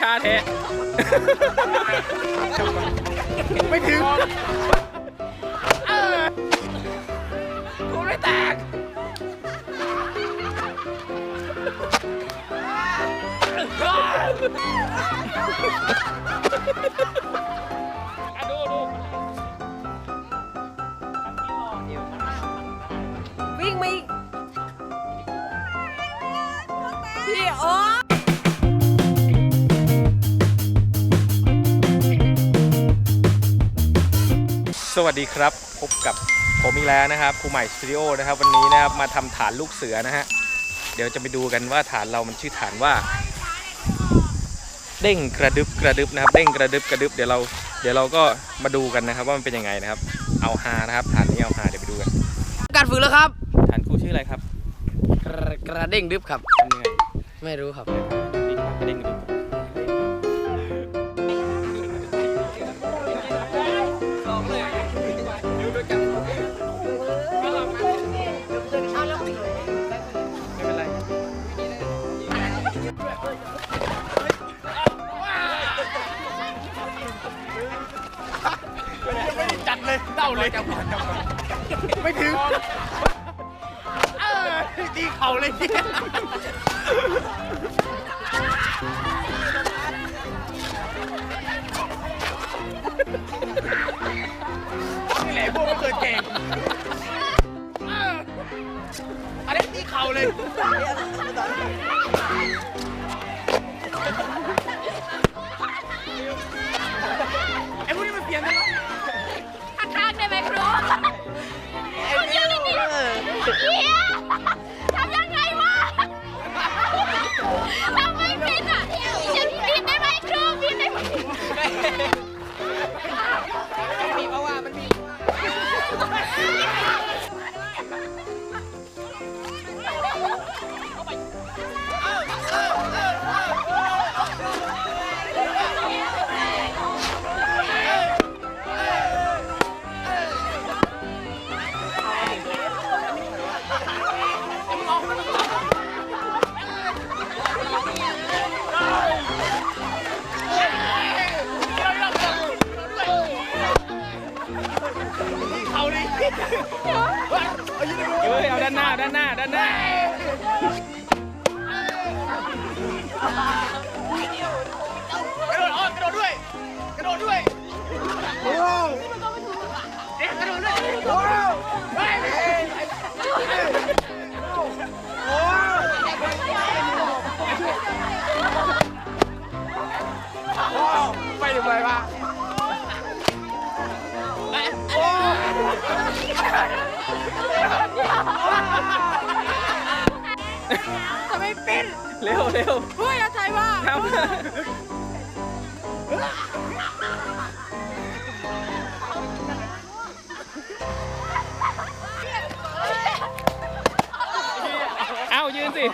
ชาแท้ ไม่ถึงกูไม่แตกอะดูดูวิ่งมาอีกพี่โอ้ สวัสดีครับ พบกับผมอีกแล้วนะครับครูใหม่สตูดิโอนะครับ วันนี้นะครับมาทำฐานลูกเสือนะฮะเดี๋ยวจะไปดูกันว่าฐานเรามันชื่อฐานว่า เด้งกระดึบกระดึบนะครับ เด้งกระดึบกระดึบเดี๋ยวเราเดี๋ยวเราก็มาดูกันนะครับ ว่ามันเป็นยังไงนะครับ เอาฮานะครับ ฐานนี้เอาฮาเดี๋ยวไปดูกัน การฝึกแล้วครับ ฐานครูชื่ออะไรครับ กระกระเด้งดึบครับเป็นยังไงไม่รู้ครับดีครับกระเด้งกระดึบ ตี เอาดิเฮ้ยเอาด้านหน้าด้านหน้าด้านหน้ากระโดดอ้อนกระโดดด้วยกระโดดด้วยโอ้เดี๋ยวกระโดดด้วยโอ้ไเป็นเร็วเร็วเฮ้ยอะไรวะทำเอายืนสิ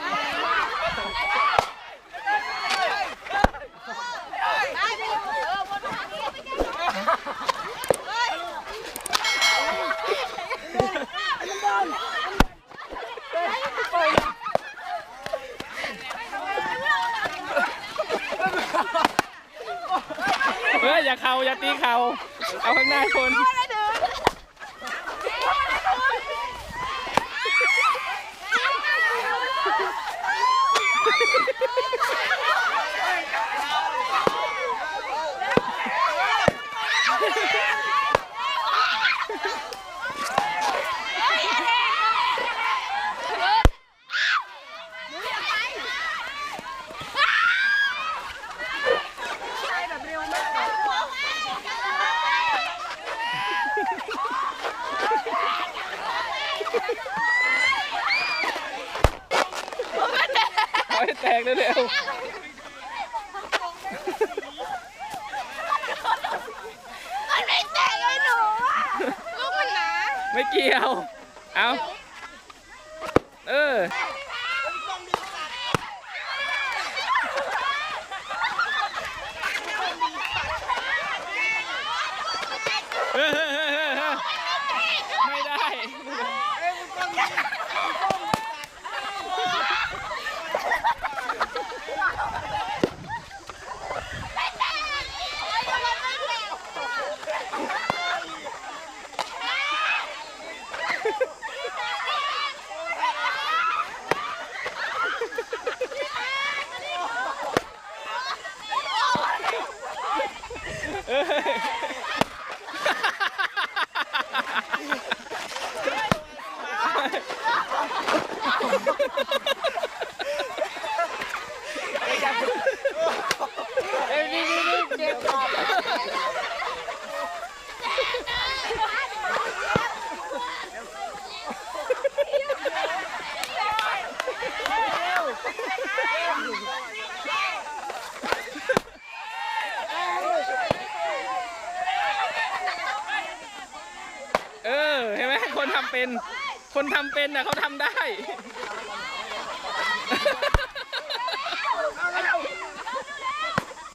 อย่าเข่าอย่าตีเข่าเอาข้างหน้าชน เอาให้แตก เร็วมันไม่แตกเลยหนูอะลูกมันหนาๆไม่เกี่ยว เอาเออ เฮ้ยเฮ้ยเฮ้ยเฮ้ยเฮ้ยไม่ได้ เเออเห็นไหมคนทำ เป็น คนทำเป็นน่ะเขาทำได้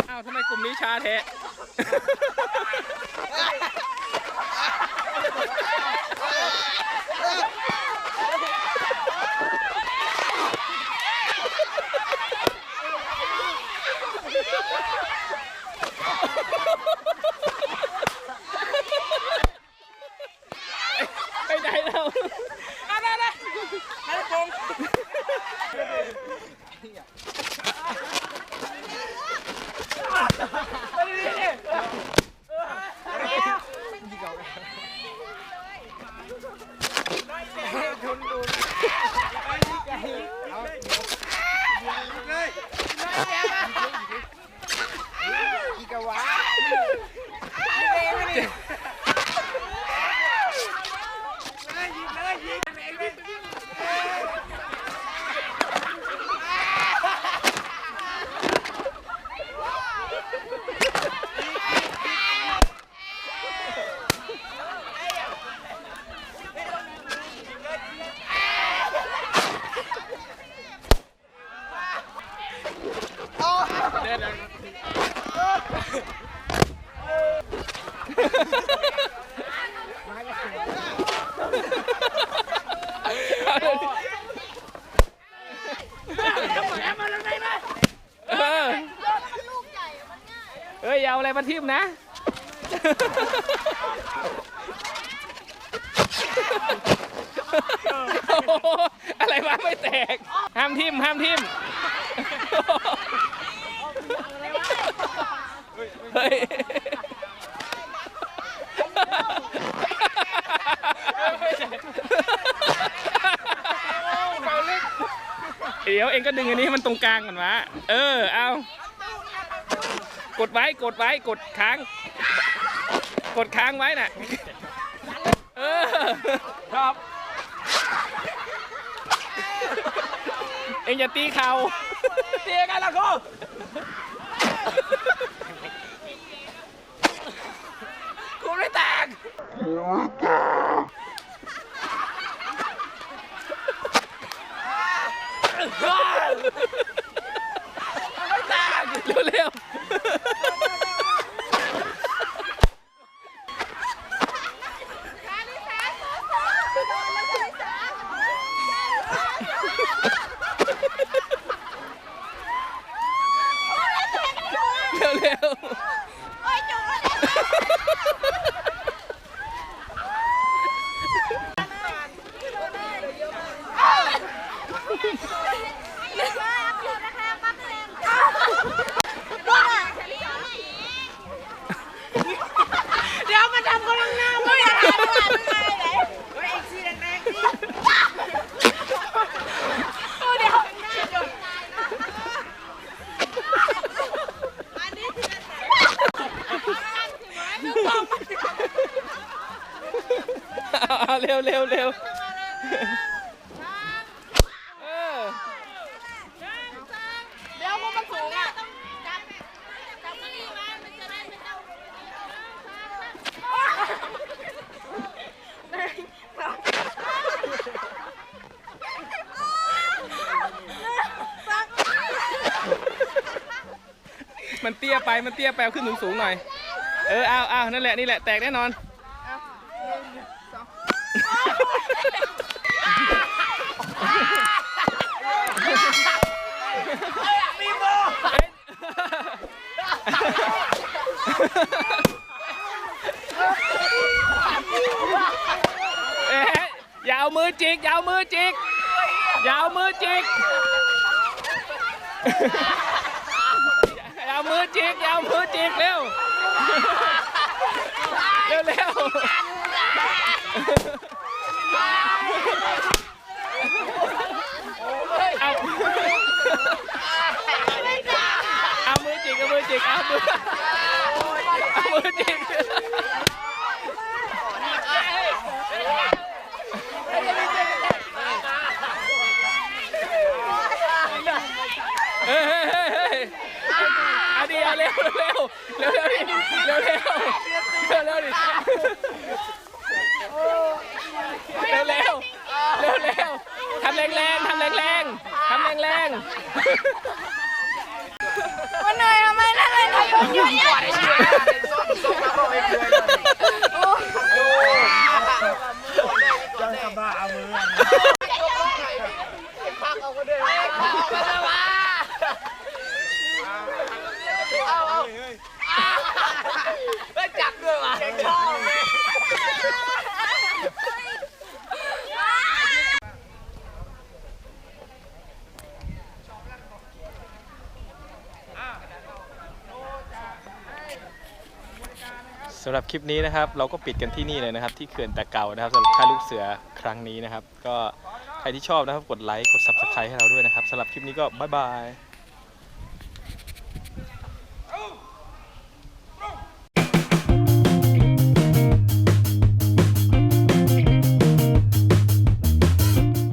อ้าวทำไมกลุ่มนี้ช้าแท้ ไปไหนเราเอาได้ได้ได้ปงเดิน เออเอ้ยอย่าเอาอะไรมาทิ่มนะ โอ้โหอะไรวะไม่แตก ห้ามทิ่มห้ามทิ่มเฮ้ยเดี๋ยวเองก็ดึงอันนี้ให้มันตรงกลางก่อนวะเออเอากดไว้กดไว้กดค้าง กดค้างไว้น่ะเออครับ เองอย่าตีเขาตีกันละกูกูไม่แตกไม่แตก เร็วๆเร็วๆ เดี๋ยวมาทำคนข้างหน้าไม่ได้ไม่ได้ไหนเฮ้ยอีกทีแรงๆสิโอ้เดี๋ยวอันนี้ทีละ นึกบอกมันเอาเร็วเร็วเร็วเออเดี๋ยวมันมันสูงอะมันเตี้ยไป มันเตี้ยไปเอาขึ้นสูงๆหน่อย เออเอาเอานั่นแหละนี่แหละแตกแน่นอนมีโบเอ๊ะยาเอามือจิกยาเอามือจิกยาเอามือจิกยาเอามือจิกยาเอามือจิกเร็ว เร็วๆร็วเอาเอามือจิกเอามือจิกเอามือ ร็วเร็วเร็วเร็วดิเร็วเร็วเร็วเร็วดิเร็วเร็วเร็วเร็วทำแรงแรงๆทำแรงแรงๆทำแรงแรง มันเหนื่อยทำไมนั่นเลยทำเยอะแยะ แล้วจับด้วยวะชอบ สำหรับคลิปนี้นะครับ เราก็ปิดกันที่นี่เลยนะครับ ที่เขื่อนตะเกานะครับสำหรับค่ายลูกเสือครั้งนี้นะครับ ก็ใครที่ชอบนะครับกดไลค์กด subscribe ให้เราด้วยนะครับสำหรับคลิปนี้ก็บ๊ายบาย